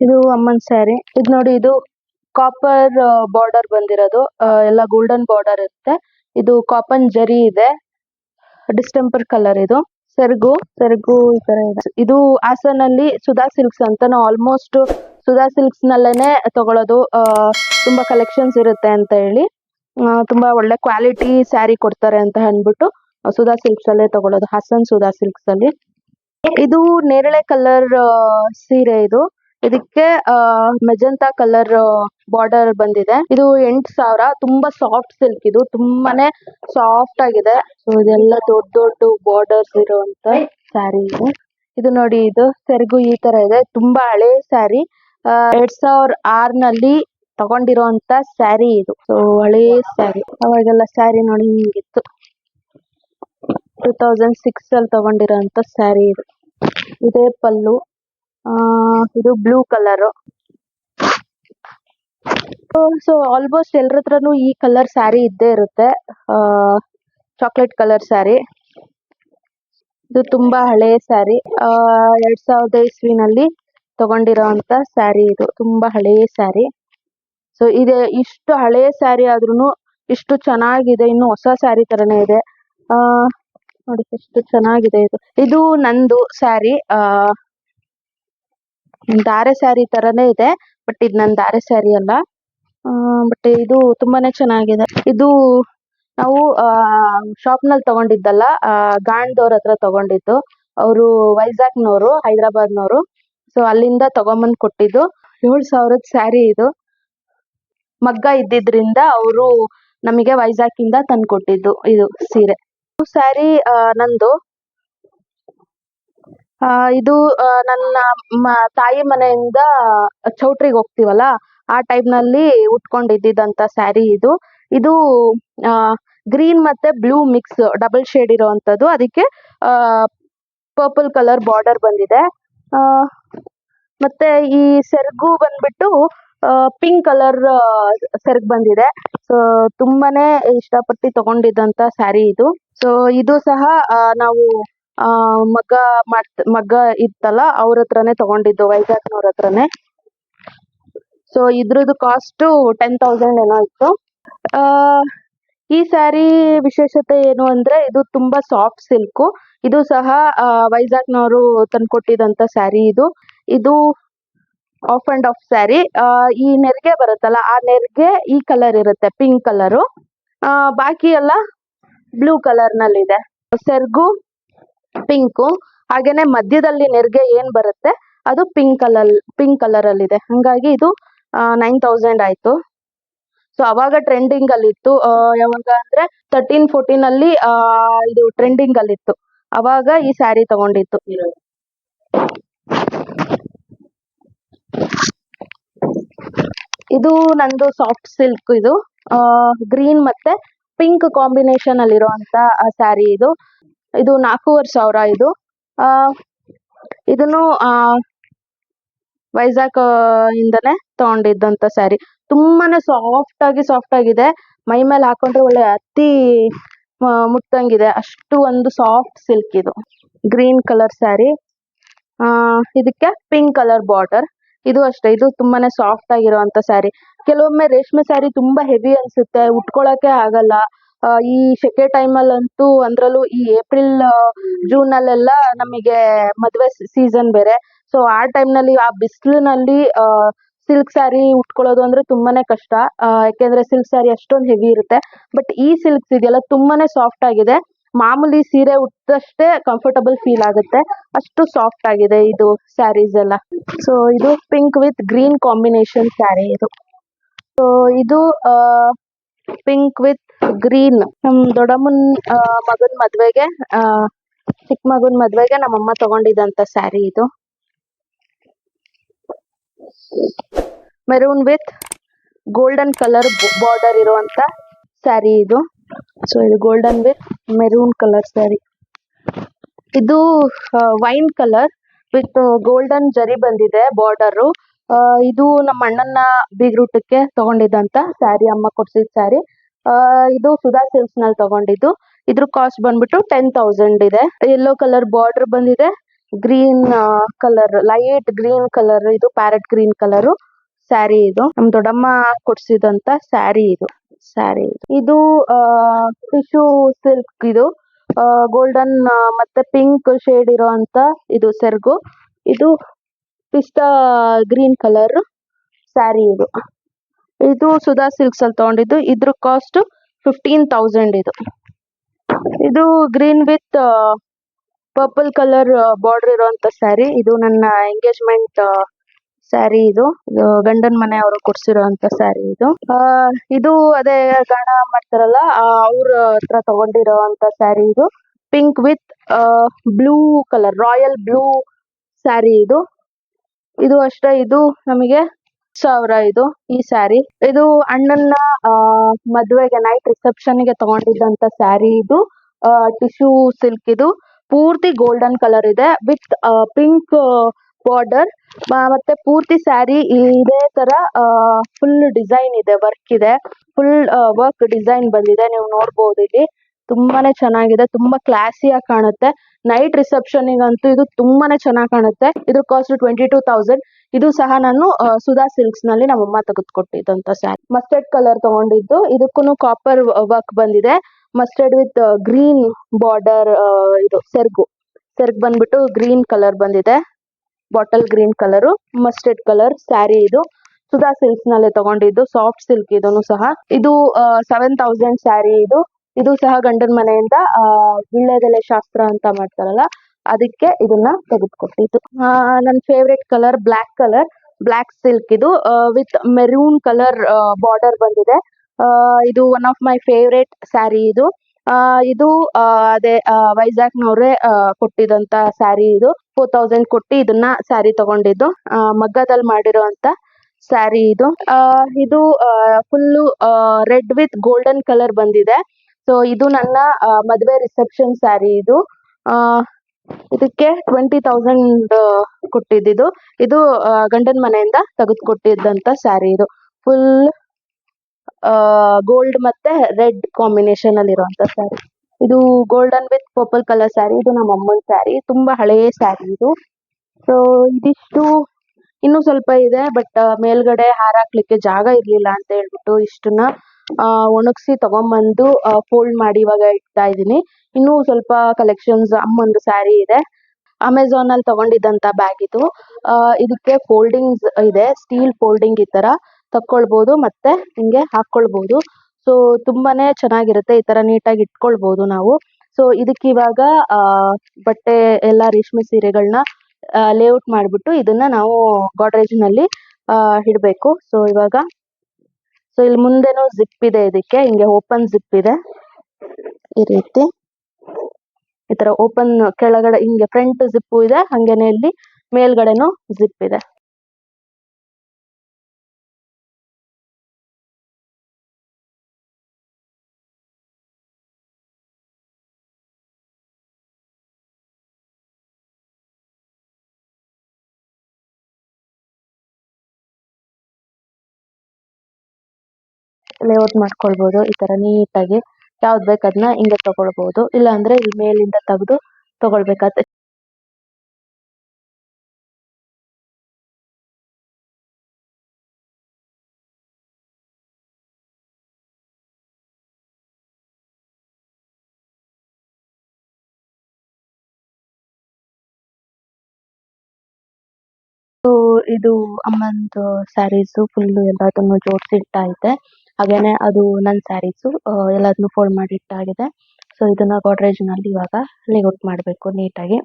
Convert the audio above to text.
ಇದು ಅಮ್ಮನ್ ಸ್ಯಾರಿ ಇದ್ ನೋಡಿ ಇದು ಕಾಪರ್ ಬಾರ್ಡರ್ ಬಂದಿರೋದು. ಅಹ್ ಎಲ್ಲ ಗೋಲ್ಡನ್ ಬಾರ್ಡರ್ ಇರುತ್ತೆ. ಇದು ಕಾಪನ್ ಜರಿ ಇದೆ. ಡಿಸ್ಟೆಂಪರ್ ಕಲರ್ ಇದು. ಸೆರಗು ಸೆರಗು ಈ ತರ ಇದೆ. ಇದು ಹಾಸನಲ್ಲಿ ಸುಧಾ ಸಿಲ್ಕ್ಸ್ ಅಂತ. ನಾವು ಆಲ್ಮೋಸ್ಟ್ ಸುಧಾ ಸಿಲ್ಕ್ಸ್ ನಲ್ಲೇನೆ ತಗೊಳ್ಳೋದು ಆ, ತುಂಬಾ ಕಲೆಕ್ಷನ್ಸ್ ಇರುತ್ತೆ ಅಂತ ಹೇಳಿ. ಅಹ್ ತುಂಬಾ ಒಳ್ಳೆ ಕ್ವಾಲಿಟಿ ಸ್ಯಾರಿ ಕೊಡ್ತಾರೆ ಅಂತ ಅಂದ್ಬಿಟ್ಟು ಸುಧಾ ಸಿಲ್ಕ್ಸ್ ಅಲ್ಲೇ ತಗೊಳ್ಳೋದು ಹಾಸನ್ ಸುಧಾ ಸಿಲ್ಕ್ಸ್ ಅಲ್ಲಿ ಇದು ನೇರಳೆ ಕಲರ್ ಸೀರೆ ಇದು. ಇದಕ್ಕೆ ಮೆಜೆಂಟಾ ಕಲರ್ ಬಾರ್ಡರ್ ಬಂದಿದೆ. ಇದು ಎಂಟ್ ಸಾವಿರ. ತುಂಬಾ ಸಾಫ್ಟ್ ಸಿಲ್ಕ್ ಇದು. ತುಂಬಾನೇ ಸಾಫ್ಟ್ ಆಗಿದೆ. ಸೊ ಇದೆಲ್ಲ ದೊಡ್ಡ ದೊಡ್ಡ ಬಾರ್ಡರ್ಸ್ ಇರುವಂತ ಸ್ಯಾರಿ ಇದು. ಇದು ನೋಡಿ, ಇದು ಸೆರಗು ಈ ತರ ಇದೆ. ತುಂಬಾ ಹಳೆ ಸ್ಯಾರಿ. ಎರಡ್ ಸಾವಿರ ಆರ್ನಲ್ಲಿ ತಗೊಂಡಿರುವಂತ ಸ್ಯಾರಿ ಇದು. ಸೊ ಹಳೆ ಸ್ಯಾರಿ. ಅವಾಗೆಲ್ಲ ಸ್ಯಾರಿ ನೋಡಿ ಹಿಂಗಿತ್ತು. ಟೂ ತೌಸಂಡ್ ಸಿಕ್ಸ್ ಅಲ್ಲಿ ತಗೊಂಡಿರೋಂತ ಸ್ಯಾರಿ ಇದು. ಇದೇ ಪಲ್ಲು. ಆ, ಇದು ಬ್ಲೂ ಕಲರ್ ಸೊ ಆಲ್ಮೋಸ್ಟ್ ಎಲ್ಲರ ಹತ್ರನು ಈ ಕಲರ್ ಸ್ಯಾರಿ ಇದ್ದೇ ಇರುತ್ತೆ. ಚಾಕ್ಲೇಟ್ ಕಲರ್ ಸ್ಯಾರಿ ಇದು ತುಂಬಾ ಹಳೆ ಸ್ಯಾರಿ ಆ, ಎರಡ್ ಸಾವಿರದ ಇಸ್ವಿನಲ್ಲಿ ತಗೊಂಡಿರೋಂತ ಸ್ಯಾರಿ ಇದು. ತುಂಬಾ ಹಳೆ ಸ್ಯಾರಿ ಸೊ ಇದೆ ಇಷ್ಟು ಹಳೆ ಸ್ಯಾರಿ ಆದ್ರೂನು ಇಷ್ಟು ಚೆನ್ನಾಗಿದೆ. ಇನ್ನು ಹೊಸ ಸ್ಯಾರಿ ತರನೇ ಇದೆ. ಆ, ನೋಡಿ, ಎಷ್ಟು ಚೆನ್ನಾಗಿದೆ ಇದು. ಇದು ನಂದು ಸ್ಯಾರಿ ಆ ಧಾರೆ ಸ್ಯಾರಿ ತರನೇ ಇದೆ ಬಟ್ ಇದು ನನ್ನ ಧಾರೆ ಸ್ಯಾರಿ ಅಲ್ಲ. ಬಟ್ ಇದು ತುಂಬಾನೇ ಚೆನ್ನಾಗಿದೆ. ಇದು ನಾವು ಶಾಪ್ನಲ್ಲಿ ತಗೊಂಡಿದ್ದಲ್ಲ ಆ, ಗಾಂಡ್ದವ್ರ ಹತ್ರ ತಗೊಂಡಿದ್ದು. ಅವರು ವೈಜಾಗ್ನವರು ಹೈದರಾಬಾದ್ನವರು. ಸೊ ಅಲ್ಲಿಂದ ತಗೊಂಬಂದ್ ಕೊಟ್ಟಿದ್ದು. ಏಳು ಸಾವಿರದ ಸ್ಯಾರಿ ಇದು. ಮಗ್ಗ ಇದ್ದಿದ್ರಿಂದ ಅವರು ನಮಗೆ ವೈಜಾಗ್ ಇಂದ ತಂದು ಕೊಟ್ಟಿದ್ದು ಇದು ಸೀರೆ ಸ್ಯಾರಿ ನಂದು. ಆ, ಇದು ಆ, ನನ್ನ ಮ- ತಾಯಿ ಮನೆಯಿಂದ ಚೌಟ್ರಿಗೆ ಹೋಗ್ತಿವಲ್ಲ ಆ ಟೈಮ್ನಲ್ಲಿ ಉಟ್ಕೊಂಡಿದ್ದಂತ ಸ್ಯಾರಿ ಇದು. ಇದು ಗ್ರೀನ್ ಮತ್ತೆ ಬ್ಲೂ ಮಿಕ್ಸ್ ಡಬಲ್ ಶೇಡ್ ಇರುವಂತದ್ದು. ಅದಕ್ಕೆ ಆ ಪರ್ಪಲ್ ಕಲರ್ ಬಾರ್ಡರ್ ಬಂದಿದೆ. ಆ, ಮತ್ತೆ ಈ ಸೆರಗು ಬಂದ್ಬಿಟ್ಟು ಪಿಂಕ್ ಕಲರ್ ಸೆರಗ್ ಬಂದಿದೆ. ಸೊ ತುಂಬಾನೇ ಇಷ್ಟಪಟ್ಟು ತಗೊಂಡಿದ್ದಂತ ಸ್ಯಾರಿ ಇದು. ಸೊ ಇದು ಸಹ ನಾವು ಆ ಮಗ್ಗ ಮಾಡ್ತ ಮಗ್ಗ ಇತ್ತಲ್ಲ, ಅವ್ರ ಹತ್ರನೇ ತಗೊಂಡಿದ್ದು, ವೈಜಾಗ್ನವ್ರ ಹತ್ರನೇ. ಸೊ ಇದ್ರದ್ದು ಕಾಸ್ಟ್ ಟೆನ್ ತೌಸಂಡ್ ಏನೋ ಇತ್ತು. ಆ, ಈ ಸ್ಯಾರಿ ವಿಶೇಷತೆ ಏನು ಅಂದ್ರೆ, ಇದು ತುಂಬಾ ಸಾಫ್ಟ್ ಸಿಲ್ಕ್ ಇದು ಸಹ ವೈಜಾಗ್ನವರು ತಂದ್ಕೊಟ್ಟಿದಂತ ಸ್ಯಾರಿ ಇದು. ಇದು ಆಫ್ ಅಂಡ್ ಆಫ್ ಸ್ಯಾರಿ. ಈ ನೆರಿಗೆ ಬರುತ್ತಲ್ಲ, ಆ ನೆರಿಗೆ ಈ ಕಲರ್ ಇರುತ್ತೆ ಪಿಂಕ್ ಕಲರು ಬಾಕಿ ಎಲ್ಲ ಬ್ಲೂ ಕಲರ್ ನಲ್ಲಿದೆ. ಸೆರ್ಗು ಪಿಂಕು, ಹಾಗೇನೆ ಮಧ್ಯದಲ್ಲಿ ನೆರಿಗೆ ಏನ್ ಬರುತ್ತೆ? ಅದು ಪಿಂಕ್ ಕಲರ್ ಪಿಂಕ್ ಕಲರ್ ಅಲ್ಲಿ ಇದೆ ಹಂಗಾಗಿ ಇದು ನೈನ್ ತೌಸಂಡ್ ಆಯ್ತು. ಸೊ ಅವಾಗ ಟ್ರೆಂಡಿಂಗ್ ಅಲ್ಲಿ ಇತ್ತು ಯಾವಾಗ ಅಂದ್ರೆ ತರ್ಟೀನ್ ಫೋರ್ಟೀನ್ ಅಲ್ಲಿ ಇದು ಟ್ರೆಂಡಿಂಗ್ ಅಲ್ಲಿ ಇತ್ತು ಅವಾಗ ಈ ಸ್ಯಾರಿ ತಗೊಂಡಿತ್ತು. ಇದು ನಂದು ಸಾಫ್ಟ್ ಸಿಲ್ಕ್ ಇದು. ಗ್ರೀನ್ ಮತ್ತೆ ಪಿಂಕ್ ಕಾಂಬಿನೇಷನ್ ಅಲ್ಲಿರುವಂತ ಸ್ಯಾರಿ ಇದು. ಇದು ನಾಲ್ಕೂವರೆ ಸಾವಿರ ಇದು. ಆ, ಇದನ್ನು, ಆ ವೈಜಾಗ್ ಇಂದನೇ ತಗೊಂಡಿದ್ದಂತ ಸ್ಯಾರಿ ತುಂಬಾನೇ ಸಾಫ್ಟ್ ಆಗಿ ಸಾಫ್ಟ್ ಆಗಿದೆ. ಮೈ ಮೇಲೆ ಹಾಕೊಂಡ್ರೆ ಒಳ್ಳೆ ಅತಿ ಮುಟ್ಟಂಗಿದೆ. ಅಷ್ಟು ಒಂದು ಸಾಫ್ಟ್ ಸಿಲ್ಕ್ ಇದು. ಗ್ರೀನ್ ಕಲರ್ ಸ್ಯಾರಿ ಆ, ಇದಕ್ಕೆ ಪಿಂಕ್ ಕಲರ್ ಬಾರ್ಡರ್ ಇದು ಅಷ್ಟೇ. ಇದು ತುಂಬಾನೇ ಸಾಫ್ಟ್ ಆಗಿರುವಂತ ಸ್ಯಾರಿ ಕೆಲವೊಮ್ಮೆ ರೇಷ್ಮೆ ಸ್ಯಾರಿ ತುಂಬಾ ಹೆವಿ ಅನ್ಸುತ್ತೆ. ಉಟ್ಕೊಳ್ಳೋಕೆ ಆಗಲ್ಲ. ಆ, ಈ ಸೆಕೆ ಟೈಮಲ್ಲಂತೂ ಅಂದ್ರಲ್ಲೂ ಈ ಏಪ್ರಿಲ್ ಜೂನ್ ಅಲ್ಲೆಲ್ಲ ನಮಗೆ ಮದುವೆ ಸೀಸನ್ ಬೇರೆ. ಸೊ ಆ ಟೈಮ್ನಲ್ಲಿ ಆ ಬಿಸಿಲಿನಲ್ಲಿ ಸಿಲ್ಕ್ ಸ್ಯಾರಿ ಉಟ್ಕೊಳ್ಳೋದು ಅಂದ್ರೆ ತುಂಬಾನೇ ಕಷ್ಟ. ಯಾಕೆಂದ್ರೆ ಸಿಲ್ಕ್ ಸ್ಯಾರಿ ಅಷ್ಟೊಂದು ಹೆವಿ ಇರುತ್ತೆ. ಬಟ್ ಈ ಸಿಲ್ಕ್ಸ್ ಇದೆಯಲ್ಲ ತುಂಬಾನೇ ಸಾಫ್ಟ್ ಆಗಿದೆ. ಮಾಮೂಲಿ ಸೀರೆ ಉಟ್ಟಷ್ಟೇ ಕಂಫರ್ಟಬಲ್ ಫೀಲ್ ಆಗುತ್ತೆ. ಅಷ್ಟು ಸಾಫ್ಟ್ ಆಗಿದೆ ಇದು ಸ್ಯಾರೀಸ್ ಎಲ್ಲ. ಸೊ ಇದು pink with green combination saree ಇದು. ಸೊ ಇದು ಪಿಂಕ್ ವಿತ್ ಗ್ರೀನ್. ನಮ್ ದೊಡ್ಡಮ್ಮನ್ ಮಗನ ಮಗನ್ ಮದ್ವೆಗೆ ಆ, ಚಿಕ್ಕ ಮಗನ್ ಮದ್ವೆಗೆ ನಮ್ಮಮ್ಮ ತಗೊಂಡಿದ್ದಂತ ಸ್ಯಾರಿ ಇದು. Maroon with golden colour border ಇರುವಂತ ಸ್ಯಾರಿ ಇದು. ಸೊ ಇದು golden with maroon colour saree. ಇದು ವೈನ್ ಕಲರ್ ವಿತ್ ಗೋಲ್ಡನ್ ಜರಿ ಬಂದಿದೆ ಬಾರ್ಡರ್. ಇದು ನಮ್ಮ ಅಣ್ಣನ ಬೀಗ್ರೂಟಕ್ಕೆ ತಗೊಂಡಿದ್ದಂತ ಸ್ಯಾರಿ ಅಮ್ಮ ಕೊಡ್ಸಿದ ಸ್ಯಾರಿ. ಇದು ಸುಧಾ ಸಿಲ್ಕ್ಸ್ನಲ್ಲಿ ತಗೊಂಡಿದ್ದು. ಇದ್ರ ಕಾಸ್ಟ್ ಬಂದ್ಬಿಟ್ಟು ಟೆನ್ ತೌಸಂಡ್ ಇದೆ. ಯೆಲ್ಲೋ ಕಲರ್ ಬಾರ್ಡರ್ ಬಂದಿದೆ. Green colour light green colour ಇದು ಪ್ಯಾರಟ್ ಗ್ರೀನ್ ಕಲರ್ ಸ್ಯಾರಿ ಇದು. ನಮ್ ದೊಡ್ಡಮ್ಮ ಕೊಡ್ಸಿದಂತ ಸ್ಯಾರಿ ಇದು. ಸ್ಯಾರಿ ಇದು. ಇದು ಟಿಶ್ಯೂ ಸಿಲ್ಕ್ ಇದು. ಗೋಲ್ಡನ್ ಮತ್ತೆ ಪಿಂಕ್ ಶೇಡ್ ಇರೋಂತ ಇದು ಸೆರಗು. ಇದು ಪಿಸ್ತಾ ಗ್ರೀನ್ ಕಲರ್ ಸ್ಯಾರಿ ಇದು. ಇದು ಸುಧಾ ಸಿಲ್ಕ್ಸ್ ಅಲ್ಲಿ ತಗೊಂಡಿದ್ದು. ಇದ್ರ ಕಾಸ್ಟ್ ಫಿಫ್ಟೀನ್ ತೌಸಂಡ್ ಇದು. ಇದು green with purple colour border ಇರೋಂತ saree ಇದು ನನ್ನ ಎಂಗೇಜ್ಮೆಂಟ್ ಸ್ಯಾರಿ ಇದು. ಗಂಡನ ಮನೆ ಅವರು ಕೊಡ್ಸಿರುವಂತಹ ಸ್ಯಾರಿ ಇದು. ಇದು ಅದೇ ಗಣ ಮಾಡ್ತಾರಲ್ಲ ಅವ್ರ ಹತ್ರ ತಗೊಂಡಿರೋಂತ ಸ್ಯಾರಿ ಇದು. Pink with blue colour royal blue saree ಇದು. ಇದು ಅಷ್ಟೇ. ಇದು ನಮಗೆ ಸಾವಿರ ಇದು ಈ ಸ್ಯಾರಿ ಇದು ಅಣ್ಣನ ಮದುವೆಗೆ ನೈಟ್ ರಿಸೆಪ್ಶನ್ಗೆ ತಗೊಂಡಿದ್ದಂತ ಸ್ಯಾರಿ ಇದು. ಆ ಟಿಶ್ಯೂ ಸಿಲ್ಕ್ ಇದು. ಪೂರ್ತಿ ಗೋಲ್ಡನ್ ಕಲರ್ ಇದೆ ವಿತ್ ಪಿಂಕ್ ಬಾರ್ಡರ್ ಮತ್ತೆ ಪೂರ್ತಿ ಸ್ಯಾರಿ ಇದೇ ತರ ಫುಲ್ ಡಿಸೈನ್ ಇದೆ ವರ್ಕ್ ಇದೆ. ಫುಲ್ ವರ್ಕ್ ಡಿಸೈನ್ ಬಂದಿದೆ, ನೀವು ನೋಡಬಹುದು ಇಲ್ಲಿ. ತುಂಬಾನೇ ಚೆನ್ನಾಗಿದೆ, ತುಂಬಾ ಕ್ಲಾಸಿ ಕಾಣುತ್ತೆ. ನೈಟ್ ರಿಸೆಪ್ಶನ್ ಗಂತೂ ಇದು ತುಂಬಾನೇ ಚೆನ್ನಾಗಿ ಕಾಣುತ್ತೆ. ಇದು ಕಾಸ್ಟ್ ಟ್ವೆಂಟಿ ಟೂ ತೌಸಂಡ್ ಇದು ಸಹ ನಾನು ಸುಧಾ ಸಿಲ್ಕ್ಸ್ನಲ್ಲಿ ನಮ್ಮ ಅಮ್ಮ ತೆಗೆದುಕೊಟ್ಟಿದ್ದಂತ ಸ್ಯಾರಿ ಮಸ್ಟರ್ಡ್ ಕಲರ್ ತಗೊಂಡಿದ್ದು. ಇದಕ್ಕೂ ಕಾಪರ್ ವರ್ಕ್ ಬಂದಿದೆ. ಮಸ್ಟರ್ಡ್ ವಿತ್ ಗ್ರೀನ್ ಬಾರ್ಡರ್ ಇದು ಸೆರ್ಗು. ಸೆರ್ಗ್ ಬಂದ್ಬಿಟ್ಟು ಗ್ರೀನ್ ಕಲರ್ ಬಂದಿದೆ. Bottle green colour mustard colour saree ಇದು. ಸುಧಾ ಸಿಲ್ಕ್ಸ್ನಲ್ಲಿ ತಗೊಂಡಿದ್ದು ಸಾಫ್ಟ್ ಸಿಲ್ಕ್ ಇದನ್ನು ಸಹ. ಇದು ಸೆವೆನ್ ತೌಸಂಡ್ ಸ್ಯಾರಿ ಇದು. ಇದು ಸಹ ಗಂಡನ ಮನೆಯಿಂದ ವೀಳ್ಯದೆಲೆ ಶಾಸ್ತ್ರ ಅಂತ ಮಾಡ್ತಾರಲ್ಲ ಅದಕ್ಕೆ ಇದನ್ನ ತೆಗೆದುಕೊಟ್ಟಿದ್ದು ನನ್ನ favourite colour black colour black silk ಇದು ವಿತ್ ಮೆರೂನ್ ಕಲರ್ ಬಾರ್ಡರ್ ಬಂದಿದೆ. ಇದು one of my favourite saree ಇದು. ಇದು ಅದೇ ವೈಜಾಗ್ ನವರೇ ಕೊಟ್ಟಿದಂತ ಸ್ಯಾರಿ ಇದು. ಫೋರ್ ತೌಸಂಡ್ ಕೊಟ್ಟಿ ಇದನ್ನ ಸ್ಯಾರಿ ತಗೊಂಡಿದ್ದು. ಮಗ್ಗದಲ್ಲಿ ಮಾಡಿರೋಂತ ಸ್ಯಾರಿ ಇದು. ಇದು full red with golden colour ಬಂದಿದೆ. ಸೊ ಇದು ನನ್ನ ಮದುವೆ ರಿಸೆಪ್ಷನ್ ಸ್ಯಾರಿ ಇದು. ಇದಕ್ಕೆ ಟ್ವೆಂಟಿ ತೌಸಂಡ್ ಕೊಟ್ಟಿದ್ದಿದ್ದು ಇದು ಗಂಡನ ಮನೆಯಿಂದ ತೆಗೆದು ಕೊಟ್ಟಿದ್ದಂತ ಸ್ಯಾರಿ ಇದು ಫುಲ್ ಗೋಲ್ಡ್ ಮತ್ತೆ ರೆಡ್ ಕಾಂಬಿನೇಷನ್ ಅಲ್ಲಿ ಇರುವಂತ ಸ್ಯಾರಿ ಇದು golden with purple colour saree ಇದು ನಮ್ಮ ಅಮ್ಮನ ಸ್ಯಾರಿ ತುಂಬಾ ಹಳೆಯ ಸ್ಯಾರಿ ಇದು. ಸೊ ಇದಿಷ್ಟು ಇನ್ನು ಸ್ವಲ್ಪ ಇದೆ ಬಟ್ ಮೇಲ್ಗಡೆ ಹಾರ ಹಾಕ್ಲಿಕ್ಕೆ ಜಾಗ ಇರ್ಲಿಲ್ಲ ಅಂತ ಹೇಳ್ಬಿಟ್ಟು ಇಷ್ಟನ್ನ ಒಣಗಿಸಿ ತಗೊಂಡ್ಬಂದು ಫೋಲ್ಡ್ ಮಾಡಿ ಇವಾಗ ಇಡ್ತಾ ಇದೀನಿ ಇನ್ನು ಸ್ವಲ್ಪ ಕಲೆಕ್ಷನ್ಸ್ ಅಮ್ಮಂದು ಸ್ಯಾರಿ ಇದೆ. ಅಮೆಜಾನ್ ಅಲ್ಲಿ ತಗೊಂಡಿದ್ದಂತ ಬ್ಯಾಗ್ ಇದು. ಅಹ್ ಇದಕ್ಕೆ ಫೋಲ್ಡಿಂಗ್ಸ್ ಇದೆ. ಸ್ಟೀಲ್ ಫೋಲ್ಡಿಂಗ್ ಈ ತರ ತಕ್ಕೊಳ್ಬಹುದು ಮತ್ತೆ ಹಿಂಗೆ ಹಾಕೊಳ್ಬಹುದು ಸೊ ತುಂಬಾನೇ ಚೆನ್ನಾಗಿರುತ್ತೆ ಈ ತರ ನೀಟಾಗಿ ಇಟ್ಕೊಳ್ಬಹುದು ನಾವು. ಸೊ ಇದಕ್ಕೆ ಇವಾಗ ಅಹ್ ಬಟ್ಟೆ ಎಲ್ಲಾ ರೇಷ್ಮೆ ಸೀರೆಗಳನ್ನ ಲೇಔಟ್ ಮಾಡ್ಬಿಟ್ಟು ಇದನ್ನ ನಾವು ಗೋಡ್ರೇಜ್ನಲ್ಲಿ, ಆ, ಇಡಬೇಕು. ಸೊ ಇವಾಗ ಸೊ ಇಲ್ಲಿ ಮುಂದೆನೂ ಜಿಪ್ ಇದೆ ಇದಕ್ಕೆ. ಹಿಂಗೆ ಓಪನ್ ಜಿಪ್ ಇದೆ. ಈ ರೀತಿ. ಈ ತರ ಓಪನ್ ಕೆಳಗಡೆ ಹಿಂಗೆ ಫ್ರಂಟ್ ಜಿಪ್ ಇದೆ, ಹಂಗೇನೆ ಇಲ್ಲಿ ಮೇಲ್ಗಡೆನು ಜಿಪ್ ಇದೆ. ಲೇಔಟ್ ಮಾಡ್ಕೊಳ್ಬಹುದು ಈ ತರ ನೀಟಾಗಿ ಯಾವ್ದ್ ಬೇಕ್ ಅದ್ನ ಹಿಂಗೆ ತಗೊಳ್ಬಹುದು ಇಲ್ಲ ಅಂದ್ರೆ ಇಲ್ಲಿ ಮೇಲಿಂದ ತೆಗೆದು ತಗೊಳ್ಬೇಕಾಗುತ್ತೆ ಸೊ ಇದು ಅಮ್ಮಂದು ಸ್ಯಾರೀಸ್ ಫುಲ್ ಎಲ್ಲದನ್ನು ಜೋಡಿಸಿ ಇಟ್ಟಾಗಿದೆ ಹಾಗೇನೆ ಅದು ನನ್ನ ಸ್ಯಾರೀಸ್ ಎಲ್ಲದನ್ನು ಫೋಲ್ಡ್ ಮಾಡಿ ಇಟ್ಟಾಗಿದೆ ಸೊ ಇದನ್ನ ಗೋದ್ರೇಜ್ನಲ್ಲಿ ಇವಾಗ ಲೇಔಟ್ ಮಾಡಬೇಕು ನೀಟಾಗಿ.